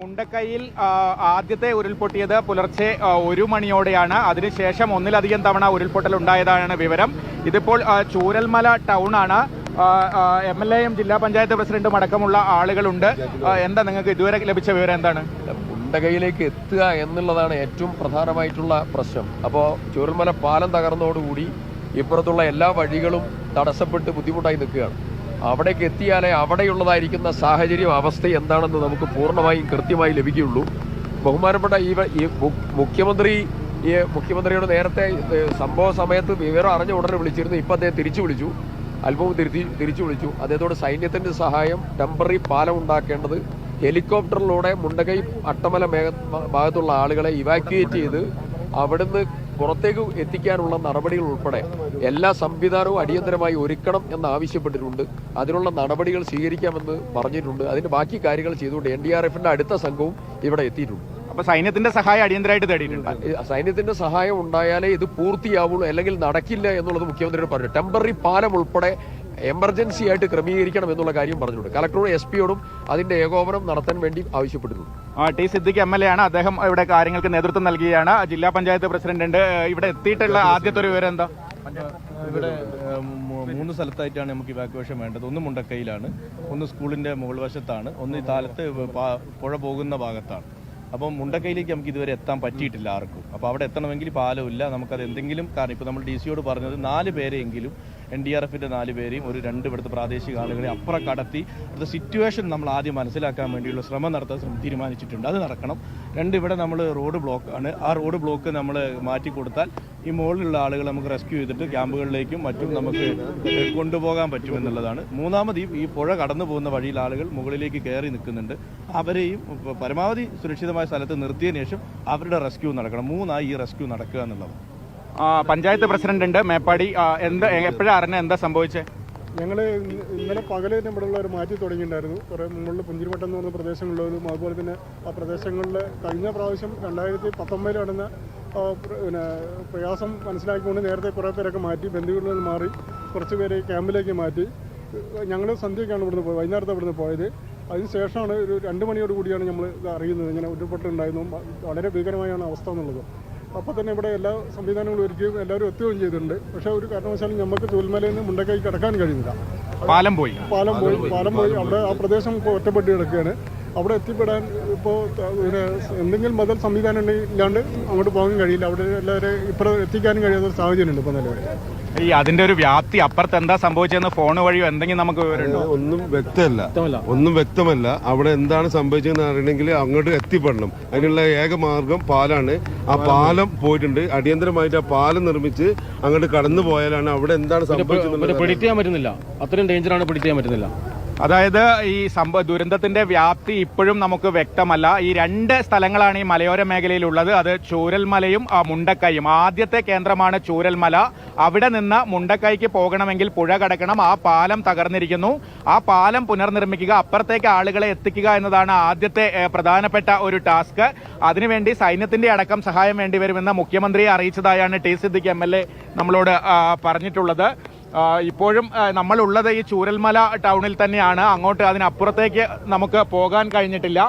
മുണ്ടക്കൈയിൽ ആദ്യത്തെ ഉരുൾപൊട്ടിയത് പുലർച്ചെ ഒരു മണിയോടെയാണ്. അതിനുശേഷം ഒന്നിലധികം തവണ ഉരുൾപൊട്ടൽ ഉണ്ടായതാണ് വിവരം. ഇതിപ്പോൾ ചൂരൽമല ടൗൺ ആണ്. എം എൽ എയും ജില്ലാ പഞ്ചായത്ത് പ്രസിഡന്റും അടക്കമുള്ള ആളുകളുണ്ട്. എന്താ നിങ്ങൾക്ക് ഇതുവരെ ലഭിച്ച വിവരം എന്താണ്? മുണ്ടകയിലേക്ക് എത്തുക എന്നുള്ളതാണ് ഏറ്റവും പ്രധാനമായിട്ടുള്ള പ്രശ്നം. അപ്പോൾ ചൂരൽമല പാലം തകർന്നതോടുകൂടി ഇപ്പുറത്തുള്ള എല്ലാ വഴികളും തടസ്സപ്പെട്ട് ബുദ്ധിമുട്ടായി നിൽക്കുകയാണ്. അവിടേക്ക് എത്തിയാലേ അവിടെയുള്ളതായിരിക്കുന്ന സാഹചര്യം അവസ്ഥ എന്താണെന്ന് നമുക്ക് പൂർണമായും കൃത്യമായി ലഭിക്കുകയുള്ളൂ. ബഹുമാനപ്പെട്ട ഈ മുഖ്യമന്ത്രി ഈ മുഖ്യമന്ത്രിയോട് നേരത്തെ സംഭവ സമയത്ത് വിവരം അറിഞ്ഞ ഉടനെ വിളിച്ചിരുന്നു. ഇപ്പം അദ്ദേഹം തിരിച്ചു വിളിച്ചു. അല്പവും തിരുത്തി തിരിച്ചു വിളിച്ചു. അദ്ദേഹത്തോട് സൈന്യത്തിന്റെ സഹായം ടെമ്പററി പാലം ഉണ്ടാക്കേണ്ടത് ഹെലികോപ്റ്ററിലൂടെ മുണ്ടകൈ അട്ടമല മേഘ ഭാഗത്തുള്ള ആളുകളെ ഇവാക്യുവേറ്റ് ചെയ്ത് അവിടുന്ന് പുറത്തേക്ക് എത്തിക്കാനുള്ള നടപടികൾ ഉൾപ്പെടെ എല്ലാ സംവിധാനവും അടിയന്തരമായി ഒരുക്കണം എന്ന് ആവശ്യപ്പെട്ടിട്ടുണ്ട്. അതിനുള്ള നടപടികൾ സ്വീകരിക്കാമെന്ന് പറഞ്ഞിട്ടുണ്ട്. അതിന്റെ ബാക്കി കാര്യങ്ങൾ ചെയ്തുകൊണ്ട് എൻ ഡി ആർ എഫിന്റെ അടുത്ത സംഘവും ഇവിടെ എത്തിയിട്ടുണ്ട്. അപ്പൊ സൈന്യത്തിന്റെ സഹായം അടിയന്തരമായിട്ട് തേടിയിട്ടുണ്ട്? സൈന്യത്തിന്റെ സഹായം ഉണ്ടായാലേ ഇത് പൂർത്തിയാവുള്ളൂ അല്ലെങ്കിൽ നടക്കില്ല എന്നുള്ളത് മുഖ്യമന്ത്രിയോട് പറഞ്ഞു. ടെമ്പററി പാലം ഉൾപ്പെടെ എമർജൻസി ആയിട്ട് ക്രമീകരിക്കണം എന്നുള്ള കാര്യം പറഞ്ഞിട്ടുണ്ട്. കളക്ടറോട് എസ് പിയോടും അതിന്റെ ഏകോപനം നടത്താൻ വേണ്ടി ആവശ്യപ്പെട്ടിട്ടുണ്ട്. ആ, T Siddique M L A ആണ്. അദ്ദേഹം ഇവിടെ കാര്യങ്ങൾക്ക് നേതൃത്വം നൽകുകയാണ് ജില്ലാ പഞ്ചായത്ത് പ്രസിഡന്റ് ഉണ്ട്. ഇവിടെ എത്തിയിട്ടുള്ള ആദ്യത്തെ ഒരു വിവരം എന്താ ഇവിടെ മൂന്ന് സ്ഥലത്തായിട്ടാണ് നമുക്ക് ഇവാക്യുവേഷൻ വേണ്ടത്. ഒന്ന് മുണ്ടക്കൈയിലാണ്. ഒന്ന് സ്കൂളിന്റെ മുകൾ വശത്താണ് ഒന്ന് ഈ താലത്ത് പുഴ പോകുന്ന ഭാഗത്താണ്. അപ്പം മുണ്ടക്കൈയിലേക്ക് നമുക്ക് ഇതുവരെ എത്താൻ പറ്റിയിട്ടില്ല ആർക്കും. അപ്പോൾ അവിടെ എത്തണമെങ്കിൽ പാലമില്ല. നമുക്കത് എന്തെങ്കിലും കാരണം. ഇപ്പോൾ നമ്മൾ ഡി സിയോട് പറഞ്ഞത് നാല് പേരെയെങ്കിലും എൻ ഡി ആർ എഫിന്റെ നാല് പേരെയും ഒരു രണ്ട് ഇവിടുത്തെ പ്രാദേശിക ആളുകളെ അപ്പുറം കടത്തി ഇവിടുത്തെ സിറ്റുവേഷൻ നമ്മൾ ആദ്യം മനസ്സിലാക്കാൻ വേണ്ടിയുള്ള ശ്രമം നടത്താൻ തീരുമാനിച്ചിട്ടുണ്ട്. അത് നടക്കണം. രണ്ട് ഇവിടെ നമ്മൾ റോഡ് ബ്ലോക്ക് ആണ്. ആ റോഡ് ബ്ലോക്ക് നമ്മൾ മാറ്റി കൊടുത്താൽ ഈ മുകളിലുള്ള ആളുകൾ നമുക്ക് റെസ്ക്യൂ ചെയ്തിട്ട് ക്യാമ്പുകളിലേക്കും മറ്റും നമുക്ക് കൊണ്ടുപോകാൻ പറ്റുമെന്നുള്ളതാണ് മൂന്നാമത് ഈ- പുഴ കടന്നു പോകുന്ന വഴിയിൽ ആളുകൾ മുകളിലേക്ക് കയറി നിൽക്കുന്നുണ്ട്. അവരെയും പരമാവധി സുരക്ഷിതമായ സ്ഥലത്ത് നിർത്തിയതിനു ശേഷം അവരുടെ റെസ്ക്യൂ നടക്കണം. മൂന്നായി ഈ റെസ്ക്യൂ നടക്കുക എന്നുള്ളത്. ആ, പഞ്ചായത്ത് പ്രസിഡന്റ് ഉണ്ട് മേപ്പാടി. എന്ത് എപ്പോഴാണ് എപ്പോഴാ അറിഞ്ഞ? എന്താ സംഭവിച്ചത് ഞങ്ങൾ ഇന്നലെ പകൽ ഒരു മാറ്റി തുടങ്ങിയിട്ടുണ്ടായിരുന്നു. കുറേ മുകളിൽ പുഞ്ചിരിവട്ടം എന്ന് പറഞ്ഞ പ്രദേശങ്ങളിലും അതുപോലെ തന്നെ ആ പ്രദേശങ്ങളിൽ കഴിഞ്ഞ പ്രാവശ്യം രണ്ടായിരത്തി പത്തൊമ്പതിൽ നടന്ന പിന്നെ പ്രയാസം മനസ്സിലാക്കിക്കൊണ്ട് നേരത്തെ കുറേ പേരൊക്കെ മാറ്റി ബന്ധുക്കളിൽ മാറി കുറച്ച് പേരെ ക്യാമ്പിലേക്ക് മാറ്റി. ഞങ്ങൾ സന്ധ്യയ്ക്കാണ് ഇവിടുന്ന് പോയത് വൈകുന്നേരത്തെ ഇവിടുന്ന് പോയത്. അതിനുശേഷമാണ് ഒരു രണ്ട് മണിയോട് കൂടിയാണ് നമ്മൾ ഇത് അറിയുന്നത് ഇങ്ങനെ ഉരുൾപൊട്ടുണ്ടായിരുന്നു വളരെ ഭീകരമായാണ് അവസ്ഥ എന്നുള്ളത്. അപ്പോൾ തന്നെ ഇവിടെ എല്ലാ സംവിധാനങ്ങളും ഒരുക്കുകയും എല്ലാവരും എത്തുകയും ചെയ്തിട്ടുണ്ട്. പക്ഷേ ഒരു കാരണവശാലും നമുക്ക് ചൂൽമലയിൽ നിന്ന് മുണ്ടക്കൈ കിടക്കാൻ കഴിയുന്നില്ല. പാലം പോയി. പാലം പോയി പാലം പോയി. അവിടെ ആ പ്രദേശം ഇപ്പോൾ ഒറ്റപ്പെട്ട് കിടക്കുകയാണ്. അവിടെ എത്തിപ്പെടാൻ ഇപ്പോൾ പിന്നെ എന്തെങ്കിലും ബദൽ സംവിധാനം ഉണ്ടെങ്കിൽ ഇല്ലാണ്ട് അങ്ങോട്ട് പോകാൻ കഴിയില്ല. അവിടെ എല്ലാവരെ ഇപ്പുറം എത്തിക്കാനും കഴിയാത്ത ഒരു സാഹചര്യമുണ്ട് ഇപ്പോൾ നിലവിൽ. ഈ അതിന്റെ ഒരു വ്യാപ്തി അപ്പുറത്ത് എന്താ സംഭവിച്ചതെന്ന് ഫോൺ വഴിയോ എന്തെങ്കിലും നമുക്ക് ഒന്നും വ്യക്തമല്ല. ഒന്നും വ്യക്തമല്ല. അവിടെ എന്താണ് സംഭവിച്ചതെന്ന് അറിയണമെങ്കിൽ അങ്ങോട്ട് എത്തിപ്പെടണം. അതിനുള്ള ഏക മാർഗം പാലാണ്. ആ പാലം പോയിട്ടുണ്ട്. അടിയന്തരമായിട്ട് ആ പാലം നിർമ്മിച്ച് അങ്ങോട്ട് കടന്നു പോയാലാണ് അവിടെ എന്താണ് സംഭവിച്ചത് പിടിക്കാൻ ചെയ്യാൻ പറ്റുന്നില്ല. അത്രയും ഡേഞ്ചറാണ് പിടിക്കാൻ ചെയ്യാൻ പറ്റുന്നില്ല. അതായത് ഈ സംഭവ ദുരന്തത്തിന്റെ വ്യാപ്തി ഇപ്പോഴും നമുക്ക് വ്യക്തമല്ല. ഈ രണ്ട് സ്ഥലങ്ങളാണ് ഈ മലയോര മേഖലയിലുള്ളത്. അത് ചൂരൽമലയും മുണ്ടക്കൈയും. ആദ്യത്തെ കേന്ദ്രമാണ് ചൂരൽമല. അവിടെ നിന്ന് മുണ്ടക്കൈക്ക് പോകണമെങ്കിൽ പുഴ കടക്കണം. ആ പാലം തകർന്നിരിക്കുന്നു. ആ പാലം പുനർനിർമ്മിക്കുക അപ്പുറത്തേക്ക് ആളുകളെ എത്തിക്കുക എന്നതാണ് ആദ്യത്തെ പ്രധാനപ്പെട്ട ഒരു ടാസ്ക്. അതിനുവേണ്ടി സൈന്യത്തിന്റെ അടക്കം സഹായം വേണ്ടിവരുമെന്ന് മുഖ്യമന്ത്രിയെ അറിയിച്ചതായാണ് T Siddique M L A നമ്മളോട് പറഞ്ഞിട്ടുള്ളത്. ഇപ്പോഴും നമ്മളുള്ളത് ഈ ചൂരൽമല ടൗണിൽ തന്നെയാണ്. അങ്ങോട്ട് അതിനപ്പുറത്തേക്ക് നമുക്ക് പോകാൻ കഴിഞ്ഞിട്ടില്ല.